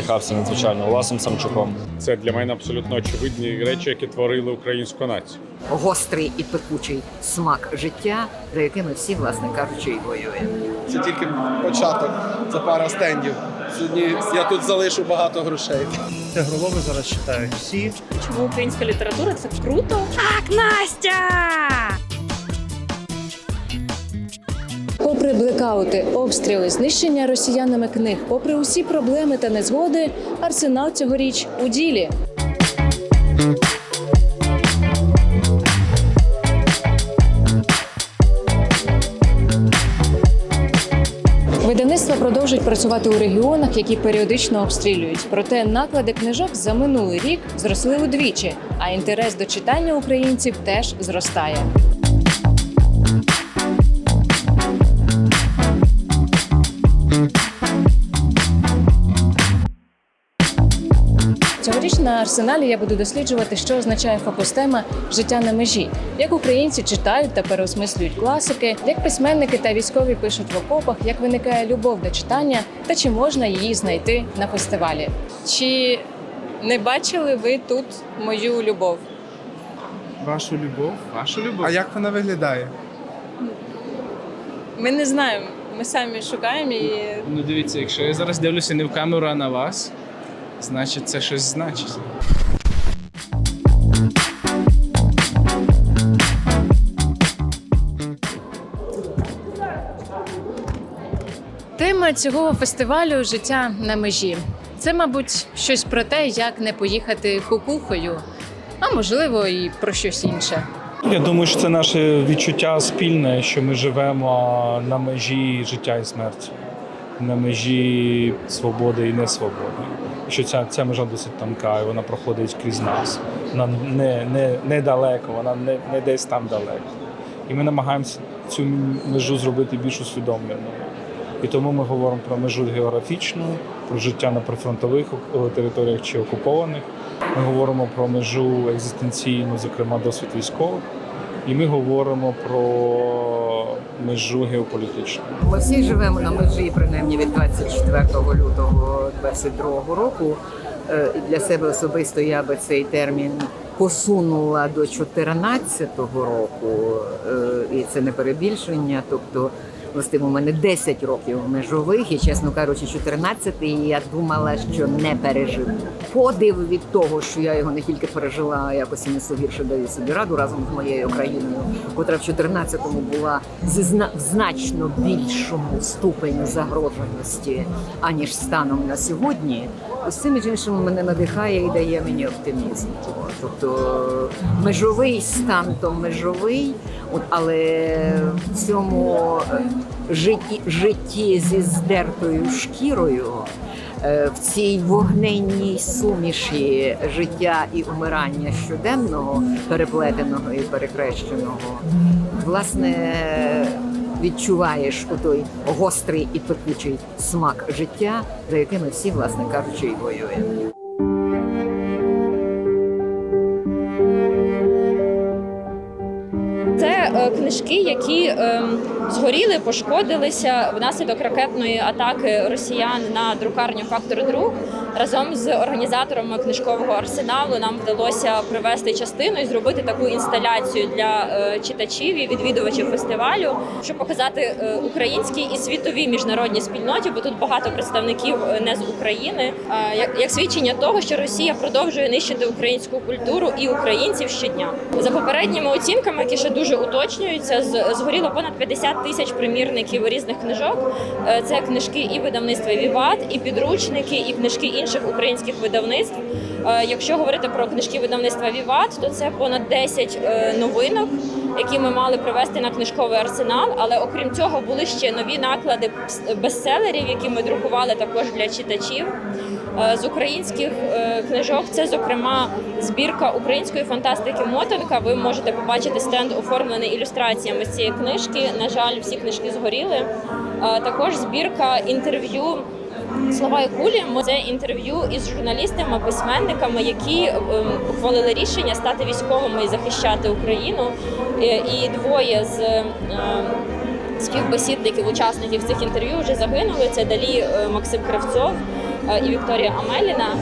надихався надзвичайно Оласом Самчуком. Це для мене абсолютно очевидні речі, які творили українську націю. гострий і пекучий смак життя, за яким ми всі, власне кажучи, і воюємо. Це тільки початок, це пара стендів. Сьогодні я тут залишу багато грошей. Це Тигролови зараз читають всі. Чому українська література це круто? Попри блекаути, обстріли, знищення росіянами книг, попри усі проблеми та незгоди, арсенал цьогоріч у ділі. Видавництва продовжують працювати у регіонах, які періодично обстрілюють. Проте наклади книжок за минулий рік зросли удвічі, а інтерес до читання українців теж зростає. На арсеналі я буду досліджувати, що означає фокус-тема життя на межі, як українці читають та переосмислюють класики, як письменники та військові пишуть в окопах, як виникає любов до читання та чи можна її знайти на фестивалі. Чи не бачили ви тут мою любов? Вашу любов? Вашу любов. А як вона виглядає? Ми не знаємо. Ми самі шукаємо і Ну дивіться, якщо я зараз дивлюся не в камеру, а на вас, значить це щось значить. Тема цього фестивалю життя на межі. Це, мабуть, щось про те, як не поїхати кукухою, а можливо, і про щось інше. Я думаю, що це наше відчуття спільне, що ми живемо на межі життя і смерті, на межі свободи і несвободи. Що ця, ця межа досить тонка, і вона проходить крізь нас. Вона не, не, не далеко, вона не, не десь там далеко. І ми намагаємося цю межу зробити більш усвідомленою. І тому ми говоримо про межу географічну, про життя на прифронтових е, територіях чи окупованих. Ми говоримо про межу екзистенційну, зокрема досвід військових. І ми говоримо про межу геополітичну. Ми всі живемо на межі, принаймні від 24 лютого 22 року. Е, Для себе особисто я би цей термін посунула до 14 року, е, і це не перебільшення. Тобто, у мене 10 років межових, і чесно кажучи, 14 і я думала, що не переживу. Подив від того, що я його не тільки пережила, а якось і не гірше даю собі раду разом з моєю країною, котра в 14-му була зі в значно більшому ступені загроженості, аніж станом на сьогодні. Ось між іншим, мене надихає і дає мені оптимізм. Тобто межовий стан то межовий, але в цьому житті, житті зі здертою шкірою, е, в цій вогненній суміші життя і умирання щоденного, переплетеного і перекрещеного, власне. Відчуваєш отой гострий і пекучий смак життя, за яким ми всі, власне кажучи, і воюємо. Це е, книжки, які е, згоріли, пошкодилися внаслідок ракетної атаки росіян на друкарню Фактор Друк. Разом з організаторами книжкового арсеналу нам вдалося привести частину і зробити таку інсталяцію для е, читачів і відвідувачів фестивалю, щоб показати е, українській і світовій міжнародній спільноті, бо тут багато представників е, не з України, як свідчення того, що Росія продовжує нищити українську культуру і українців щодня. За попередніми оцінками, які ще дуже уточнюються, згоріло понад 50 тисяч примірників різних книжок. Е, Це книжки і видавництва Віват, і підручники, і книжки інших українських видавництв. Е, Якщо говорити про книжки видавництва Віват, то це понад 10 е, новинок, які ми мали привезти на книжковий арсенал. Але окрім цього були ще нові наклади бестселерів, які ми друкували також для читачів. Е, З українських е, книжок це, зокрема, збірка української фантастики Мотанка. Ви можете побачити стенд, оформлений ілюстраціями з цієї книжки. На жаль, всі книжки згоріли. Е, Також збірка інтерв'ю. Слова і кулі це інтерв'ю із журналістами, письменниками, які ем, ухвалили рішення стати військовими і захищати Україну. І двоє з співбесідників, учасників цих інтерв'ю вже загинули. Це далі Максим Кривцов е, і Вікторія Амеліна.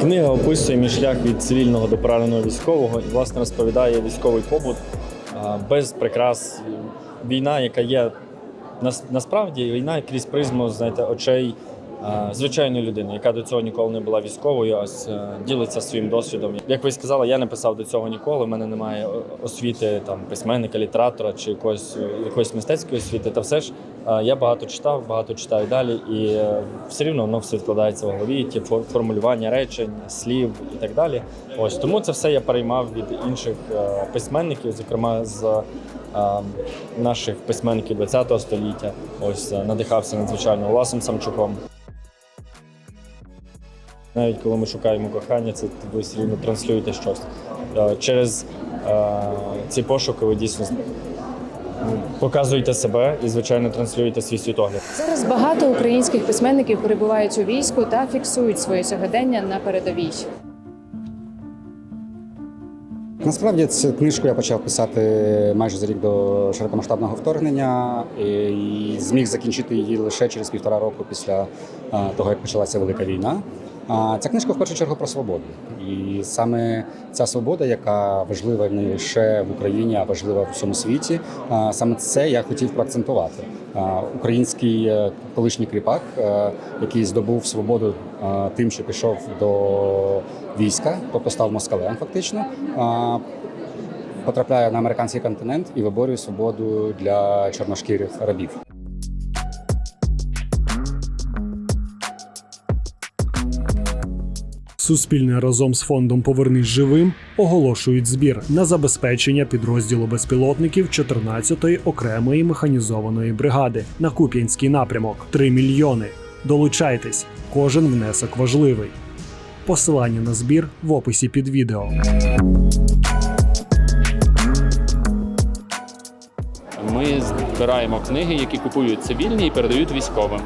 Книга описує мій шлях від цивільного до пораненого військового і власне розповідає військовий побут без прикрас. Війна, яка є нас- насправді війна крізь призму знаєте, очей звичайної людини, яка до цього ніколи не була військовою, ось е, ділиться своїм досвідом. Як ви сказали, я не писав до цього ніколи. У мене немає освіти там письменника, літератора чи якоїсь, е, якоїсь мистецької освіти. Та все ж е, я багато читав, багато читаю далі, і все рівно воно все відкладається в голові. Ті фор- формулювання речень, слів і так далі. Ось тому це все я переймав від інших письменників, зокрема з наших письменників ХХ століття. Ось надихався надзвичайно Власом Самчуком. Навіть коли ми шукаємо кохання, це ви все рівно транслюєте щось. Е, Через е, ці пошуки ви дійсно показуєте себе і, звичайно, транслюєте свій світогляд. Зараз багато українських письменників перебувають у війську та фіксують своє сьогодення на передовій. Насправді цю книжку я почав писати майже за рік до широкомасштабного вторгнення і зміг закінчити її лише через півтора року після того, як почалася велика війна. А ця книжка в першу чергу про свободу. І саме ця свобода, яка важлива не лише в Україні, а важлива в усьому світі. Саме це я хотів проакцентувати. Український е, колишній кріпак, е, який здобув свободу е, тим, що пішов до війська, тобто став москалем, фактично. Потрапляє на американський континент і виборює свободу для чорношкірих рабів. Суспільне разом з фондом Повернись живим оголошують збір на забезпечення підрозділу безпілотників 14-ї окремої механізованої бригади на Куп'янський напрямок 3 мільйони. Долучайтесь, кожен внесок важливий. Посилання на збір в описі під відео. Ми збираємо книги, які купують цивільні і передають військовим.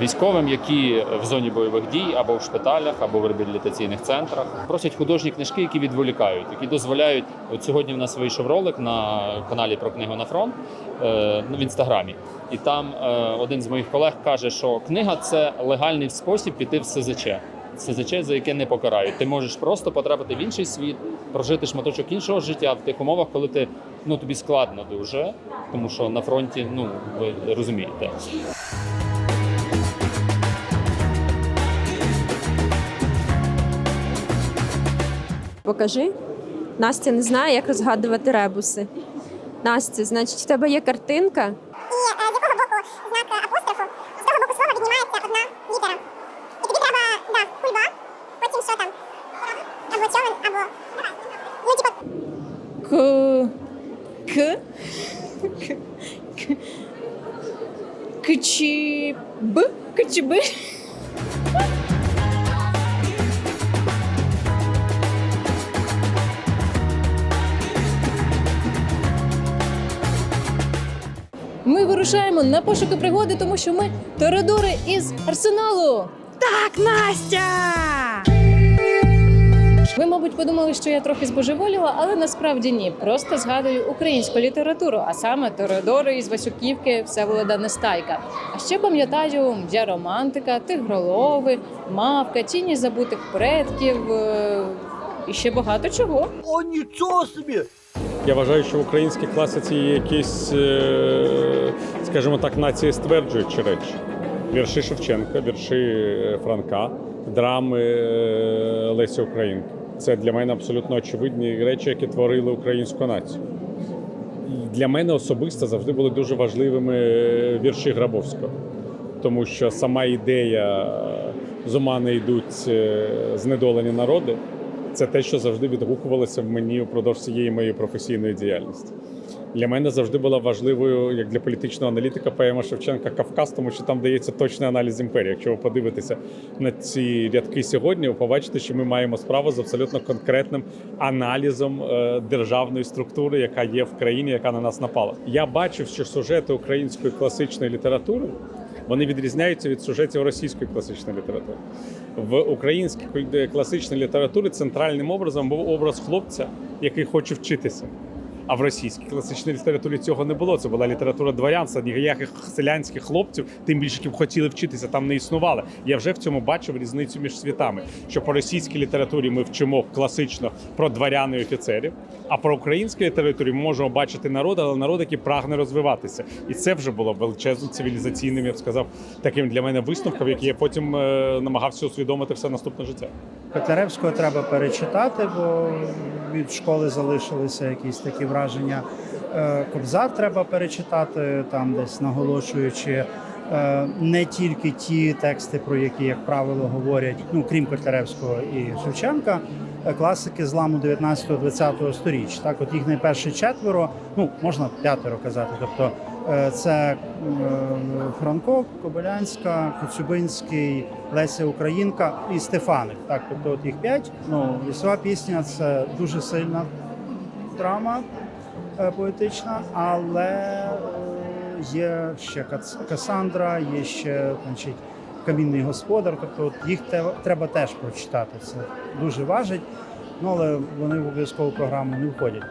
Військовим, які в зоні бойових дій або в шпиталях, або в реабілітаційних центрах просять художні книжки, які відволікають, які дозволяють. От сьогодні в нас вийшов ролик на каналі про книгу на фронт е, в інстаграмі, і там е, один з моїх колег каже, що книга це легальний спосіб піти в СЗЧ. СЗЧ, за яке не покарають. Ти можеш просто потрапити в інший світ, прожити шматочок іншого життя в тих умовах, коли ти ну тобі складно дуже, тому що на фронті, ну ви розумієте. Покажи. Настя не знає, як розгадувати ребуси. Настя, значить, в тебе є картинка? І з якого боку знак апострофу, з того боку слова віднімається одна літера. І тобі треба, да, кульба, потім що там? Або човен, або. Ну, типа, К. К. К. К. Кчіб. Кчіби. Ми вирушаємо на пошуки пригоди, тому що ми торадори із арсеналу. Так, Настя! Ви, мабуть, подумали, що я трохи збожеволіла, але насправді ні. Просто згадую українську літературу, а саме Торадори із Васюківки Всеволода Нестайка. А ще пам'ятаю «Я романтика, Тигролови, Мавка, Тіні забутих предків е, і ще багато чого. О, нічого собі! Я вважаю, що в українській класиці є якісь, е, скажімо так, нації стверджуючі речі. Вірші Шевченка, вірші е, Франка, драми е, Лесі Українки. Це для мене абсолютно очевидні речі, які творили українську націю. Для мене особисто завжди були дуже важливими вірші Грабовського, тому що сама ідея з ума не йдуть знедолені народи. Це те, що завжди відгукувалося в мені упродовж всієї моєї професійної діяльності. Для мене завжди була важливою, як для політичного аналітика, поема Шевченка Кавказ, тому що там дається точний аналіз імперії. Якщо ви подивитеся на ці рядки сьогодні, ви побачите, що ми маємо справу з абсолютно конкретним аналізом е, державної структури, яка є в країні, яка на нас напала. Я бачив, що сюжети української класичної літератури вони відрізняються від сюжетів російської класичної літератури. В українській класичній літературі центральним образом був образ хлопця, який хоче вчитися. А в російській класичній літературі цього не було. Це була література дворянства, ніяких селянських хлопців, тим більше які б хотіли вчитися, там не існували. Я вже в цьому бачив різницю між світами. Що по російській літературі ми вчимо класично про дворян і офіцерів, а про українській літературі ми можемо бачити народ, але народ, який прагне розвиватися. І це вже було величезним цивілізаційним, я б сказав, таким для мене висновком, який я потім е, намагався усвідомити все наступне життя. Котляревського треба перечитати, бо від школи залишилися якісь такі враження. Е, Кобзар треба перечитати, там десь наголошуючи е, не тільки ті тексти, про які, як правило, говорять, ну крім Котляревського і Шевченка, е, класики зламу 19-20 сторіч. Так, от їх найперше четверо, ну можна п'ятеро казати. Тобто це Франко, Кобилянська, Коцюбинський, Леся Українка і Стефаник. Так, тобто от їх п'ять. Ну, лісова пісня це дуже сильна драма поетична, але е, є ще Касандра, є ще значить, Камінний господар. Тобто їх треба теж прочитати. Це дуже важить. Ну, але вони в обов'язкову програму не входять.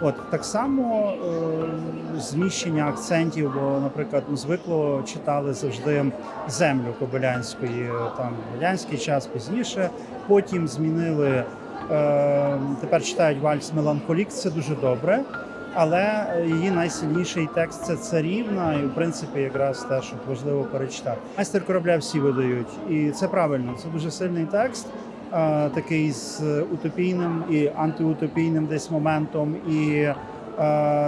От так само е, зміщення акцентів, бо, наприклад, ну, звикло читали завжди землю Кобилянської, там в радянський час пізніше. Потім змінили е, тепер читають вальс Меланхолік, це дуже добре. Але її найсильніший текст це царівна, і в принципі якраз те, що важливо перечитати. Майстер корабля всі видають, і це правильно. Це дуже сильний текст, такий з утопійним і антиутопійним десь моментом. І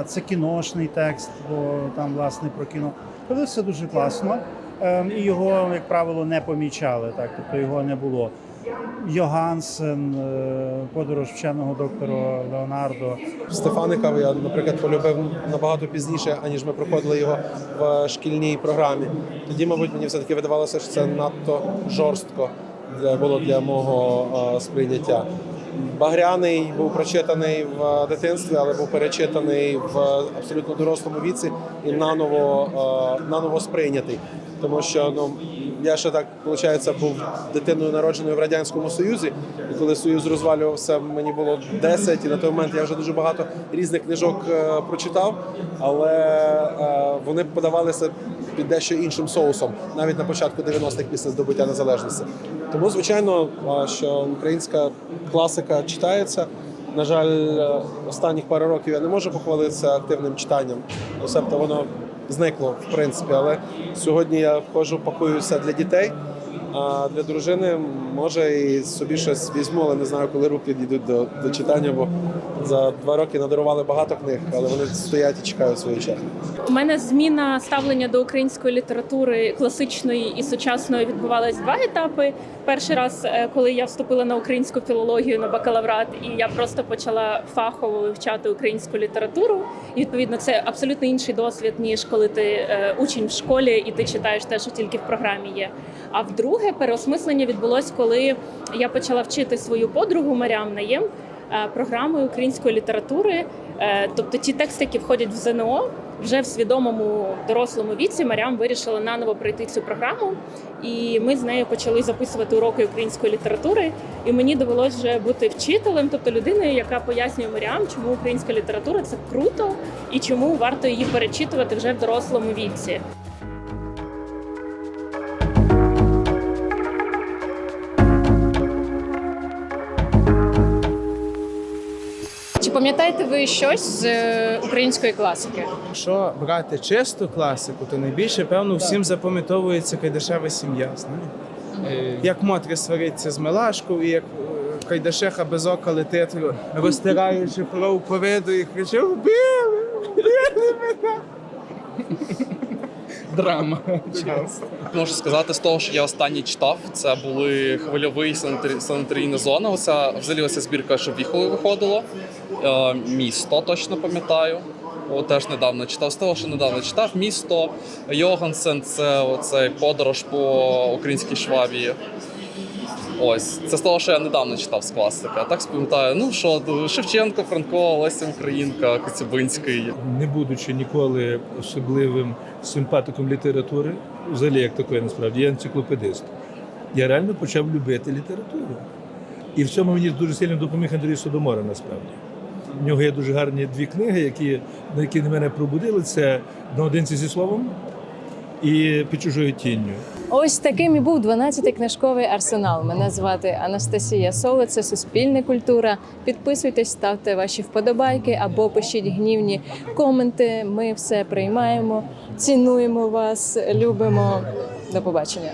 це кіношний текст, бо там власне про кіно. Тобто все дуже класно. Е, і його, як правило, не помічали, так тобто його не було. Йогансен, е, подорож вченого доктора Леонардо. Стефаника я, наприклад, полюбив набагато пізніше, аніж ми проходили його в шкільній програмі. Тоді, мабуть, мені все-таки видавалося, що це надто жорстко було для мого е, сприйняття. Багряний був прочитаний в дитинстві, але був перечитаний в абсолютно дорослому віці і наново, е, наново сприйнятий. Тому що ну я ще так виходить, був дитиною народженою в радянському союзі, і коли союз розвалювався, мені було 10, і на той момент я вже дуже багато різних книжок е, прочитав, але е, вони подавалися під дещо іншим соусом, навіть на початку 90-х після здобуття незалежності. Тому, звичайно, е, що українська класика читається. На жаль, останніх пару років я не можу похвалитися активним читанням, тобто воно зникло в принципі. Але сьогодні я вхожу, пакуюся для дітей. А для дружини може і собі щось візьму, але не знаю, коли руки дійдуть до, до читання, бо за два роки надарували багато книг, але вони стоять і чекають своєї черги. У мене зміна ставлення до української літератури класичної і сучасної відбувалась два етапи. Перший раз, е, коли я вступила на українську філологію на бакалаврат, і я просто почала фахово вивчати українську літературу. І відповідно це абсолютно інший досвід, ніж коли ти е, учень в школі і ти читаєш те, що тільки в програмі є. А вдруге переосмислення відбулось, коли я почала вчити свою подругу Маріам Наєм е, програмою української літератури. Е, Тобто ті тексти, які входять в ЗНО, вже в свідомому дорослому віці Маріам вирішила наново пройти цю програму, і ми з нею почали записувати уроки української літератури. І мені довелось вже бути вчителем, тобто людиною, яка пояснює Маріам, чому українська література це круто і чому варто її перечитувати вже в дорослому віці. Пам'ятаєте ви щось з е, української класики? Якщо брати чисту класику, то найбільше, певно, всім запам'ятовується Кайдашева сім'я. знаєте? Як Мотря свариться з Милашкою, і як е, Кайдашеха без ока летить, розтираючи кров по виду і кричить «Вбили! Вбили мене!» Драма. Можу сказати з того, що я останній читав. Це були хвильовий санітарійна зона. Оця взагалі оця збірка, що віхоли виходило. Е, місто точно пам'ятаю. О, теж недавно читав. З того, що недавно читав. Місто Йогансен це оцей подорож по українській Швабії. Ось, це з того, що я недавно читав з класики. А так спам'ятаю, ну що, Шевченко, Франко, Леся Українка, Коцюбинський. не будучи ніколи особливим симпатиком літератури, взагалі як такої насправді, я енциклопедист. я реально почав любити літературу. І в цьому мені дуже сильно допоміг Андрій Содомора, насправді. У нього є дуже гарні дві книги, які, на які на мене пробудили. Це наодинці зі словом і під чужою тінню. Ось таким і був 12-й книжковий арсенал. Мене звати Анастасія Соло. Це Суспільне культура. Підписуйтесь, ставте ваші вподобайки або пишіть гнівні коменти. Ми все приймаємо, цінуємо вас, любимо. До побачення.